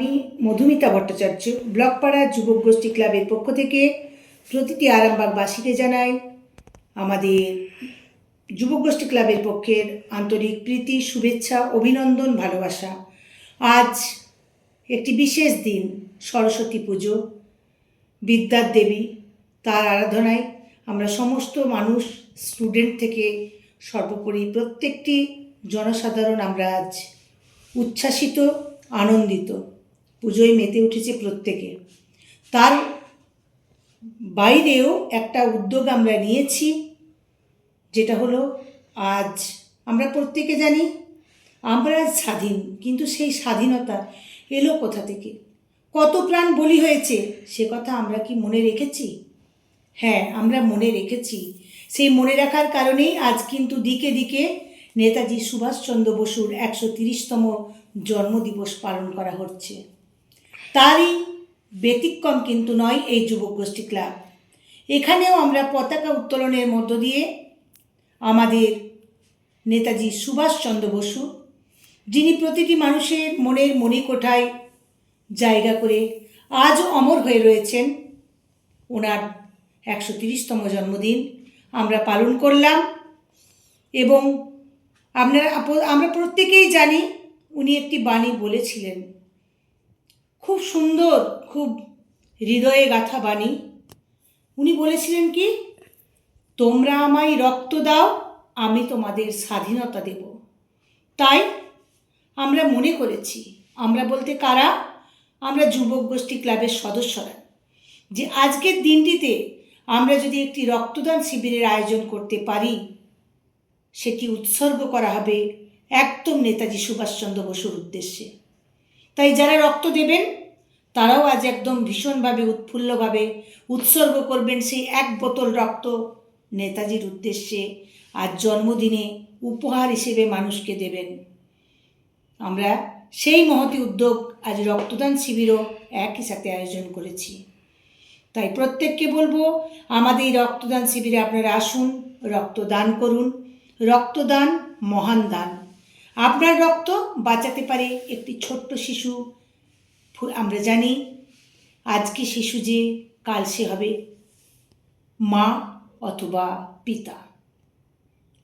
আমি মধুমিতা ভট্টাচার্য, ব্লকপাড়া যুবক গোষ্ঠী ক্লাবের পক্ষ থেকে প্রতিটি আরামবাগবাসীকে জানাই আমাদের যুবক গোষ্ঠী ক্লাবের পক্ষের আন্তরিক প্রীতি, শুভেচ্ছা, অভিনন্দন, ভালোবাসা। আজ একটি বিশেষ দিন, সরস্বতী পুজো, বিদ্যার দেবী তার আরাধনায় আমরা সমস্ত মানুষ স্টুডেন্ট থেকে সর্বোপরি প্রত্যেকটি জনসাধারণ আমরা আজ উচ্ছ্বাসিত, আনন্দিত। পুজোয় মেতে উঠেছে প্রত্যেকে। তার বাইরেও একটা উদ্যোগ আমরা নিয়েছি, যেটা হলো আজ আমরা প্রত্যেকে জানি আমরা স্বাধীন, কিন্তু সেই স্বাধীনতা এলো কোথা থেকে? কত প্রাণ বলি হয়েছে, সে কথা আমরা কি মনে রেখেছি? হ্যাঁ আমরা মনে রেখেছি। সেই মনে রাখার কারণেই আজ কিন্তু দিকে দিকে নেতাজি সুভাষচন্দ্র বসুর একশো তিরিশতম জন্মদিবস পালন করা হচ্ছে। তারই ব্যতিক্রম কিন্তু নয় এই যুবক গোষ্ঠী ক্লাব। এখানেও আমরা পতাকা উত্তোলনের মধ্য দিয়ে আমাদের নেতাজি সুভাষচন্দ্র বসু, যিনি প্রতিটি মানুষের মনের মণিকোঠায় জায়গা করে আজও অমর হয়ে রয়েছেন, ওনার একশো তিরিশতম জন্মদিন আমরা পালন করলাম এবং আপনারা, আমরা প্রত্যেকেই জানি উনি একটি বাণী বলেছিলেন খুব সুন্দর, খুব হৃদয়ে গাথা বাণী। উনি বলেছিলেন কি, তোমরা আমায় রক্ত দাও, আমি তোমাদের স্বাধীনতা দেব। তাই আমরা মনে করেছি, আমরা বলতে কারা? আমরা যুবক গোষ্ঠী ক্লাবের সদস্যরা, যে আজকের দিনটিতে আমরা যদি একটি রক্তদান শিবিরের আয়োজন করতে পারি, সেটি উৎসর্গ করা হবে একদম নেতাজি সুভাষচন্দ্র বসুর উদ্দেশ্যে। তাই যারা রক্ত দেবেন, তারাও আজ একদম ভীষণভাবে উৎফুল্লভাবে উৎসর্গ করবেন সেই এক বোতল রক্ত নেতাজির উদ্দেশ্যে আজ জন্মদিনে উপহার হিসেবে মানুষকে দেবেন। আমরা সেই মহতি উদ্যোগ আজ রক্তদান শিবিরও একই সাথে আয়োজন করেছি। তাই প্রত্যেককে বলব, আমাদের এই রক্তদান শিবিরে আপনারা আসুন, রক্তদান করুন, রক্তদান মহান দান। আপনার রক্ত বাঁচাতে পারে একটি ছোট্ট শিশু। আমরা জানি আজকে শিশু যে, কাল সে হবে মা অথবা পিতা।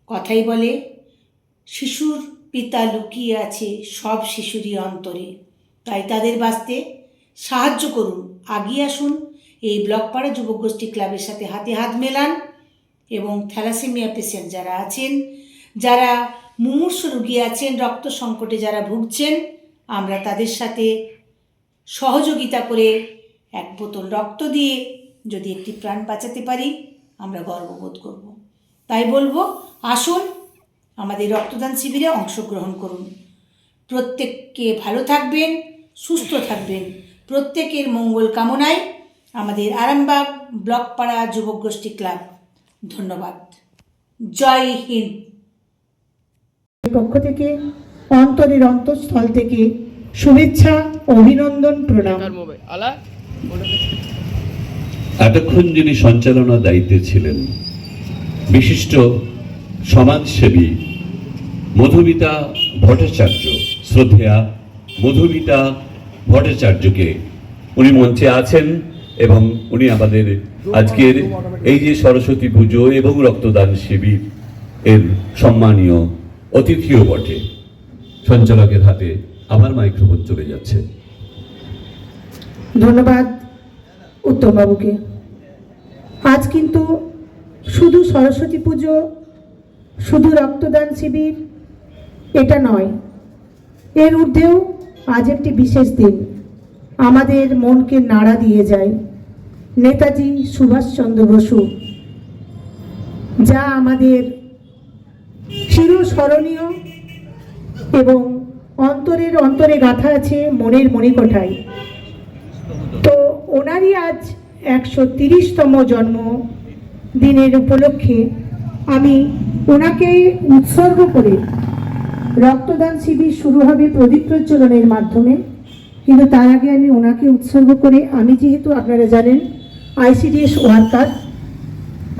কথাই বলে, শিশুর পিতা লুকিয়ে আছে সব শিশুরই অন্তরে। তাই তাদের বাঁচতে সাহায্য করুন। আগিয়ে আসুন, এই ব্লকপাড়া যুবক গোষ্ঠী ক্লাবের সাথে হাতে হাত মেলান এবং থ্যালাসেমিয়া পেশেন্ট যারা আছেন, যারা মুমূর্ষ রুগী আছেন, রক্ত সংকটে যারা ভুগছেন, আমরা তাদের সাথে সহযোগিতা করে এক বোতল রক্ত দিয়ে যদি একটি প্রাণ বাঁচাতে পারি, আমরা গর্ববোধ করব। তাই বলব, আসুন আমাদের রক্তদান শিবিরে অংশগ্রহণ করুন। প্রত্যেককে ভালো থাকবেন, সুস্থ থাকবেন। প্রত্যেকের মঙ্গল কামনায় আমাদের আরামবাগ ব্লকপাড়া যুবক গোষ্ঠী ক্লাব। ধন্যবাদ। জয় হিন্দ। পক্ষ থেকে, অন্তরের অন্তঃস্থল থেকে শুভেচ্ছা, অভিনন্দন, প্রণাম। এতক্ষণ যিনি সঞ্চালনার দায়িত্বে ছিলেন, বিশিষ্ট সমাজসেবী মধুমিতা ভট্টাচার্য, শ্রদ্ধেয়া মধুমিতা ভট্টাচার্যকে উনি মঞ্চে আছেন এবং উনি আমাদের আজকের এই যে সরস্বতী পুজো এবং রক্তদান শিবির এর সম্মানীয় অতিথিও বটে। সঞ্চালকের হাতে আমার মাইক্রোফোন চলে যাচ্ছে। ধন্যবাদ, উত্তমবাবুকে। আজ কিন্তু শুধু সরস্বতী পুজো, শুধু রক্তদান শিবির, এটা নয়। এর ঊর্ধ্বেও আজ একটি বিশেষ দিন। আমাদের মনকে নাড়া দিয়ে যায় নেতাজি সুভাষচন্দ্র বসু, যা আমাদের চিরস্মরণীয় এবং অন্তরের অন্তরে গাথা আছে মনের মণিকোঠায়। তো ওনারই আজ একশো তিরিশতম জন্ম দিনের উপলক্ষে আমি ওনাকে উৎসর্গ করে রক্তদান শিবির শুরু হবে প্রদীপ প্রজ্বলনের মাধ্যমে। কিন্তু তার আগে আমি ওনাকে উৎসর্গ করে, আমি যেহেতু আপনারা জানেন আইসিডিএস ওয়ার্কার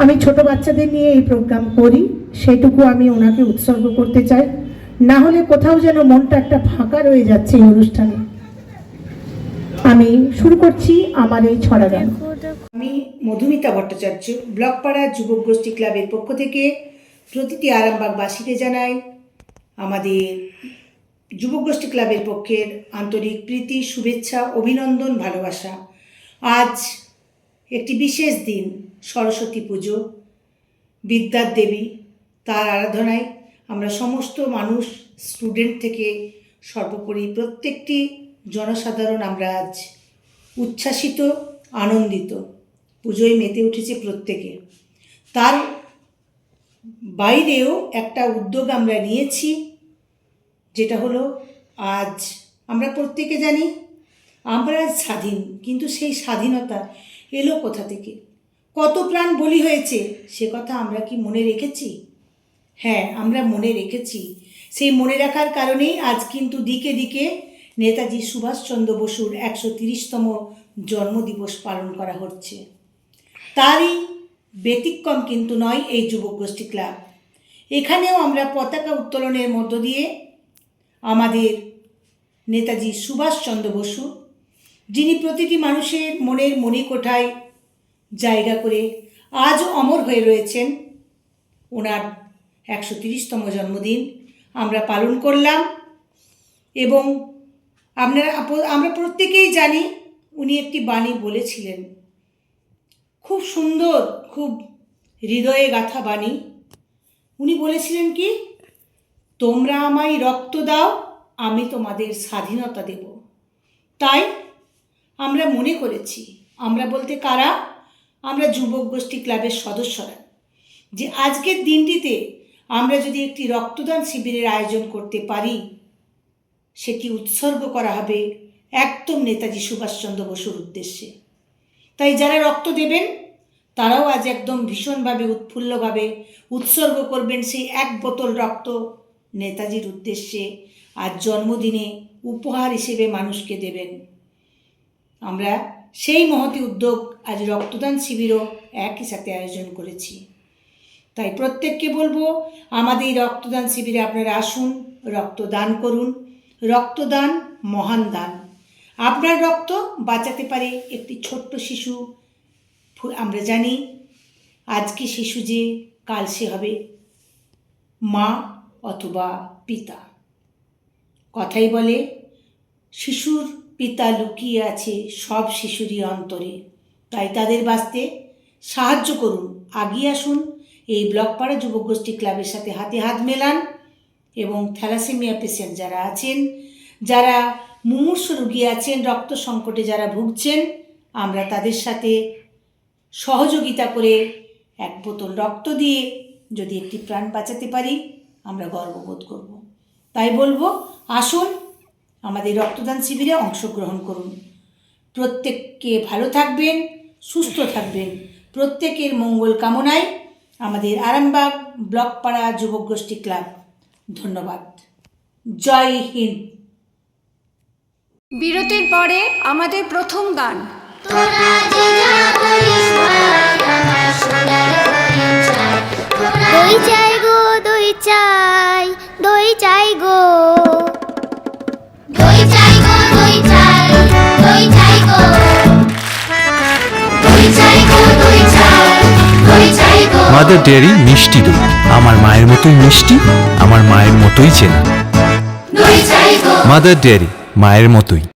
আমি ছোট বাচ্চাদের নিয়ে এই প্রোগ্রাম করি। সেটুকু আমি ওনাকে উৎসর্গ করতে চাই। না হলে কোথাও যেন মনটা একটা ফাঁকা রয়ে যাচ্ছে এই অনুষ্ঠানে। আমি শুরু করছি আমার এই ছড়া গান। আমি মধুমিতা ভট্টাচার্য, ব্লকপাড়া যুবক গোষ্ঠী ক্লাবের পক্ষ থেকে প্রতিটি আরামবাগবাসীকে জানাই, আমাদের যুবক গোষ্ঠী ক্লাবের পক্ষের আন্তরিক প্রীতি, শুভেচ্ছা, অভিনন্দন, ভালোবাসা। আজ একটি বিশেষ দিন, সরস্বতী পুজো, বিদ্যার দেবী তার আরাধনায় আমরা সমস্ত মানুষ স্টুডেন্ট থেকে সর্বোপরি প্রত্যেকটি জনসাধারণ আমরা আজ উচ্ছ্বাসিত, আনন্দিত। পুজোয় মেতে উঠেছে প্রত্যেকে। তার বাইরেও একটা উদ্যোগ আমরা নিয়েছি, যেটা হলো আজ আমরা প্রত্যেকে জানি আমরা আজ স্বাধীন, কিন্তু সেই স্বাধীনতা এলো কোথা থেকে? কত প্রাণ বলি হয়েছে, সে কথা আমরা কি মনে রেখেছি? হ্যাঁ আমরা মনে রেখেছি। সেই মনে রাখার কারণেই আজ কিন্তু দিকে দিকে নেতাজি সুভাষচন্দ্র বসুর একশো তিরিশতম জন্মদিবস পালন করা হচ্ছে। তারই ব্যতিক্রম কিন্তু নয় এই যুবক গোষ্ঠী ক্লাব। এখানেও আমরা পতাকা উত্তোলনের মধ্য দিয়ে আমাদের নেতাজি সুভাষচন্দ্র বসু, যিনি প্রতিটি মানুষের মনের মণিকোঠায় জায়গা করে আজও অমর হয়ে রয়েছেন, ওনার একশো তিরিশতম জন্মদিন আমরা পালন করলাম এবং আপনারা আমরা প্রত্যেকেই জানি উনি একটি বাণী বলেছিলেন। খুব সুন্দর, খুব হৃদয়ে গাথা বাণী। উনি বলেছিলেন কি, তোমরা আমায় রক্ত দাও, আমি তোমাদের স্বাধীনতা দেব। তাই আমরা মনে করেছি, আমরা বলতে কারা? আমরা যুবক গোষ্ঠী ক্লাবের সদস্যরা, যে আজকের দিনটিতে আমরা যদি একটি রক্তদান শিবিরের আয়োজন করতে পারি, সেটি উৎসর্গ করা হবে একদম নেতাজি সুভাষচন্দ্র বসুর উদ্দেশ্যে। তাই যারা রক্ত দেবেন, তারাও আজ একদম ভীষণভাবে উৎফুল্লভাবে উৎসর্গ করবেন সেই এক বোতল রক্ত নেতাজির উদ্দেশ্যে আজ জন্মদিনে উপহার হিসেবে মানুষকে দেবেন। আমরা সেই মহতি উদ্যোগ আজ রক্তদান শিবিরও একই সাথে আয়োজন করেছি। তাই প্রত্যেককে বলব, আমাদের এই রক্তদান শিবিরে আপনারা আসুন, রক্তদান করুন। রক্তদান মহান দান। আপনার রক্ত বাঁচাতে পারে একটি ছোট্ট শিশু আমরা জানি আজকে শিশু যে, কাল সে হবে মা অথবা পিতা। কথাই বলে, শিশুর পিতা লুকিয়ে আছে সব শিশুরই অন্তরে। তাই তাদের বাঁচতে সাহায্য করুন, আগিয়ে আসুন এই ব্লকপাড়া যুবক গোষ্ঠী ক্লাবের সাথে হাতে হাত মেলান এবং থ্যালাসেমিয়া পেশেন্ট যারা আছেন, যারা মুমূর্ষ রুগী আছেন, রক্ত সংকটে যারা ভুগছেন, আমরা তাদের সাথে সহযোগিতা করে এক বোতল রক্ত দিয়ে যদি একটি প্রাণ বাঁচাতে পারি, আমরা গর্ববোধ করব। তাই বলব, আসুন আমাদের রক্তদান শিবিরে অংশগ্রহণ করুন। প্রত্যেককে ভালো থাকবেন, সুস্থ থাকবেন। প্রত্যেকের মঙ্গল কামনায় আমাদের আরামবাগ ব্লকপাড়া যুবক গোষ্ঠী ক্লাব। ধন্যবাদ। জয় হিন্দ। বিরতির পরে আমাদের প্রথম গান। দই চাই গো দই চাই দই চাই গো। মাদার ডেয়ারি মিষ্টি দই আমার মায়ের মতোই মিষ্টি আমার মায়ের মতোই চেনা। মাদার ডেয়ারি মায়ের মতোই।